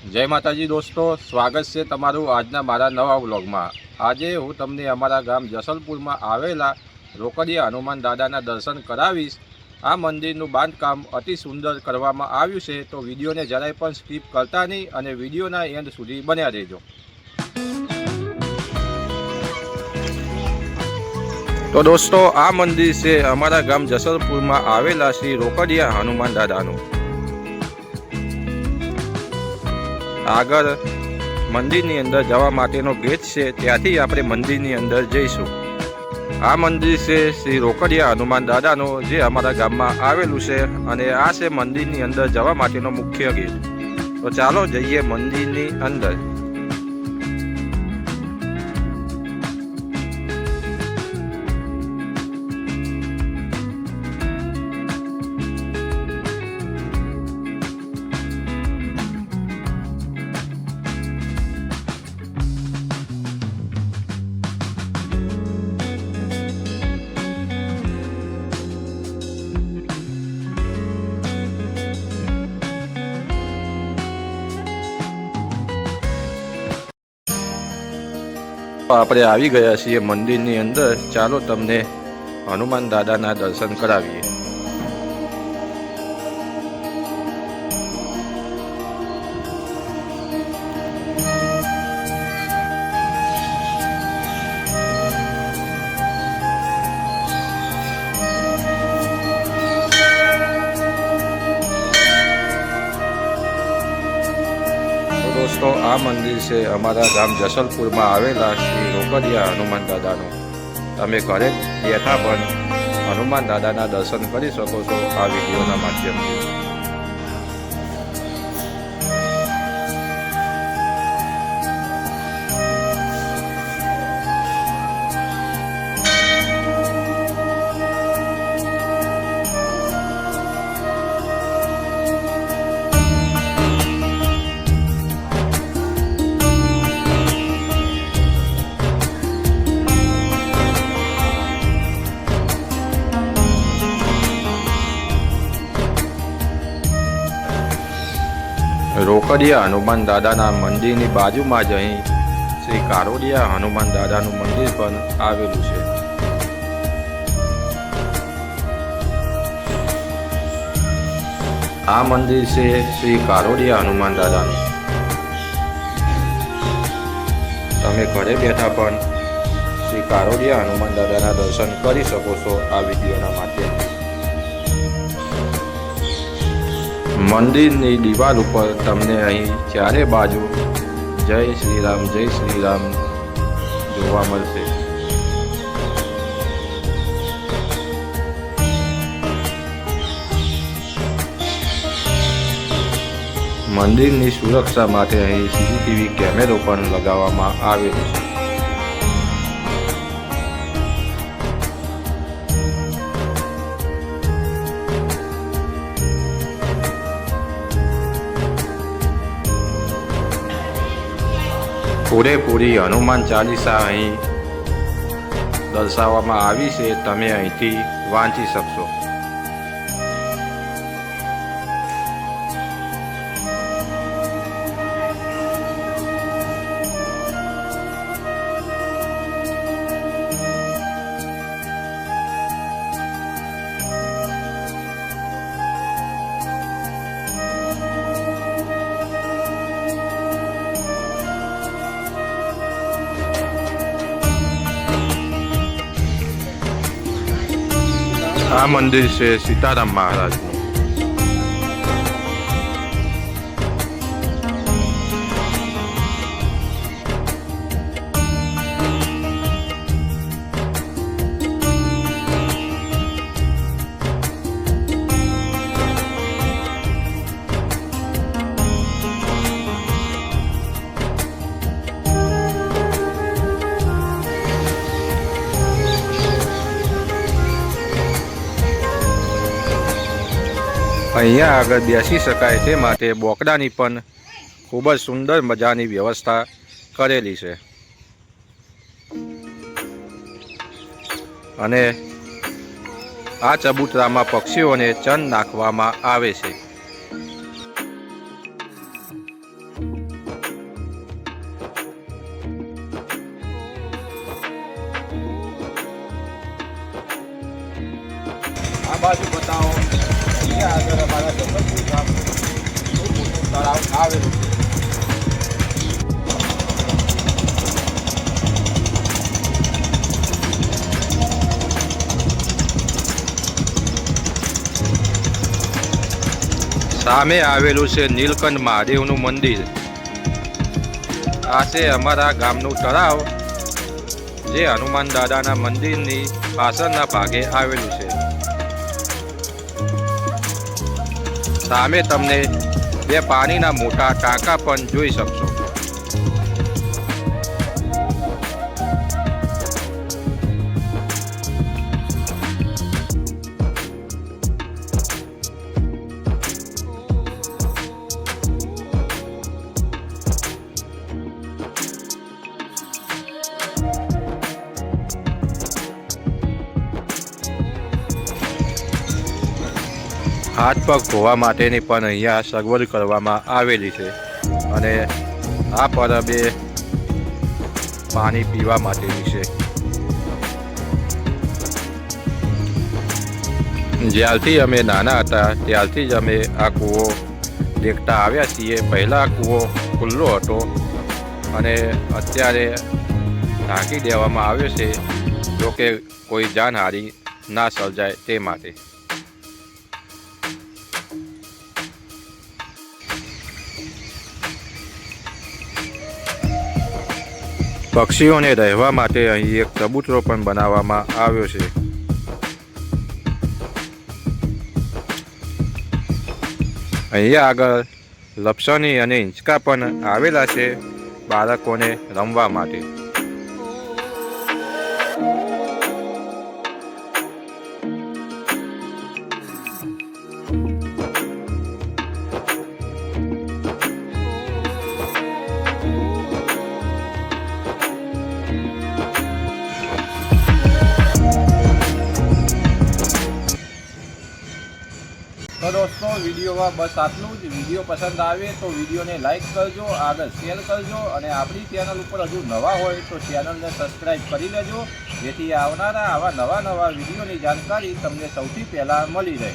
જય માતાજી દોસ્તો, સ્વાગત છે તમારું આજના મારા નવા વ્લોગમાં. આજે હું તમને અમારા ગામ જસલપુરમાં આવેલા રોકડિયા હનુમાન દાદાના દર્શન કરાવીશ. આ મંદિરનું બાંધકામ અતિ સુંદર કરવામાં આવ્યું છે, તો વિડીયોને જરાય પણ સ્કીપ કરતા નહીં અને વિડીયોના એન્ડ સુધી બન્યા રહેજો. તો દોસ્તો, આ મંદિર છે અમારા ગામ જસલપુરમાં આવેલા શ્રી રોકડિયા હનુમાન દાદાનું. આગળ મંદિરની અંદર જવા માટેનો ગેટ છે, ત્યાંથી આપણે મંદિરની અંદર જઈશું. આ મંદિર છે શ્રી રોકડિયા હનુમાન દાદાનું, જે અમારા ગામમાં આવેલું છે અને આ છે મંદિરની અંદર જવા માટેનો મુખ્ય ગેટ તો ચાલો જઈએ મંદિરની અંદર. આપણે આવી ગયા છીએ મંદિરની અંદર. ચાલો તમને હનુમાન દાદાના દર્શન કરાવીએ. દોસ્તો આ મંદિર છે અમારા ગામ જસલપુરમાં આવેલા શ્રી રોકડિયા હનુમાન દાદાનું. તમે ઘરે બેઠા પણ હનુમાન દાદાના દર્શન કરી શકો છો આ વિડીયોના માધ્યમથી. રોકડિયા હનુમાન દાદાના મંદિરની બાજુમાં જ અહીં શ્રી કારોડિયા હનુમાન દાદાનું મંદિર પણ આવેલું છે. આ મંદિર છે શ્રી કારોડિયા હનુમાન દાદાનું. તમે ઘરે બેઠા પણ શ્રી કારોડિયા હનુમાન દાદાના દર્શન કરી શકો છો આ વિડીયોના માધ્યમથી. મંદિરની દિવાલ ઉપર તમને અહીં ચારે બાજુ જય શ્રી રામ જય શ્રી રામ જોવા મળશે. મંદિરની સુરક્ષા માટે અહીં સીસીટીવી કેમેરો પણ લગાવવામાં આવેલો છે. પૂરેપૂરી હનુમાન ચાલીસા અહીં દર્શાવવામાં આવી છે. તમે અહીંથી વાંચી શકશો. આ મંદિર છે સીતારામ મહારાજનું. અહીંયા આગળ બેસી શકાય તે માટે બોકડાની પણ ખૂબ જ સુંદર મજાની વ્યવસ્થા કરેલી છે. અને આ ચબૂતરામાં પક્ષીઓને ચંદ નાખવામાં આવે છે. આ બાજુ બતાવો. સામે આવેલું છે નીલકંઠ મહાદેવનું મંદિર. આ છે અમારા ગામનું તળાવ, જે હનુમાન દાદાના મંદિરની પાછળના ભાગે આવેલું છે. સામે તમને બે પાણીના મોટા ટાંકા પણ જોઈ શકશો. હાથ પગ ધોવા માટેની પણ અહીંયા સગવડ કરવામાં આવેલી છે અને આ પરબે પાણી પીવા માટેની છે. જ્યારથી અમે નાના હતા, ત્યારથી જ અમે આ કૂવો દેખતા આવ્યા છીએ. પહેલાં કૂવો ખુલ્લો હતો અને અત્યારે ઢાંકી દેવામાં આવ્યો છે, જોકે કોઈ જાનહાનિ ના સર્જાય તે માટે. પક્ષીઓને રહેવા માટે અહીં એક ચબૂતરો પણ બનાવવામાં આવ્યો છે. અહીંયા આગળ લપસણી અને હિંચકા પણ આવેલા છે બાળકોને રમવા માટે. વિડીયોમાં બસ આટલું જ. વીડિયો પસંદ આવે તો વિડીયોને લાઇક કરજો, આગળ શેર કરજો અને આપણી ચેનલ ઉપર હજુ નવા હોય તો ચેનલને સબસ્ક્રાઈબ કરી લેજો. જેથી આવનારા આવા નવા નવા વિડીયોની જાણકારી તમને સૌથી પહેલાં મળી રહે.